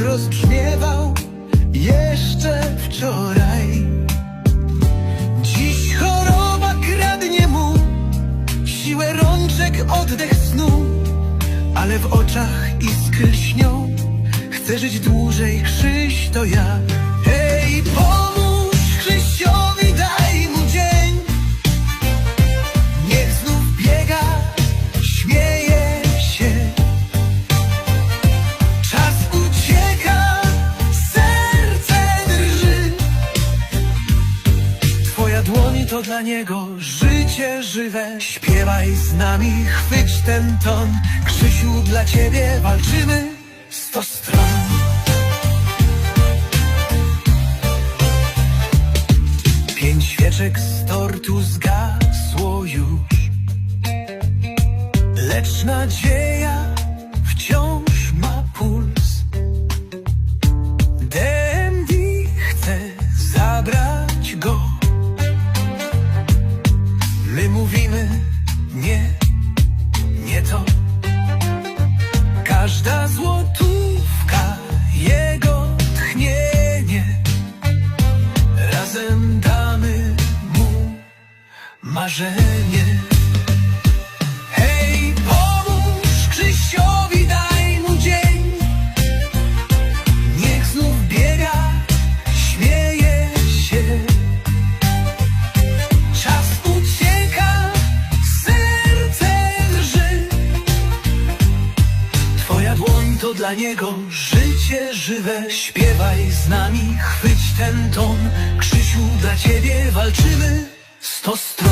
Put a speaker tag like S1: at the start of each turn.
S1: rozbrzmiewał jeszcze wczoraj. Dziś choroba kradnie mu siłę rączek, oddech snu, ale w oczach iskry lśnią. Chcę żyć dłużej, Krzyś to ja. Dłoń to dla niego życie żywe. Śpiewaj z nami, chwyć ten ton. Krzysiu, dla ciebie walczymy sto stron. Pięć świeczek z tortu zgasło już. Lecz nadzieja wciąż ma puls. DMD chce zabrać go. My mówimy nie, nie to. Każda złotówka jego tchnienie. Razem damy mu marzenie. Dla niego życie żywe. Śpiewaj z nami, chwyć ten ton. Krzysiu, dla ciebie walczymy sto stron.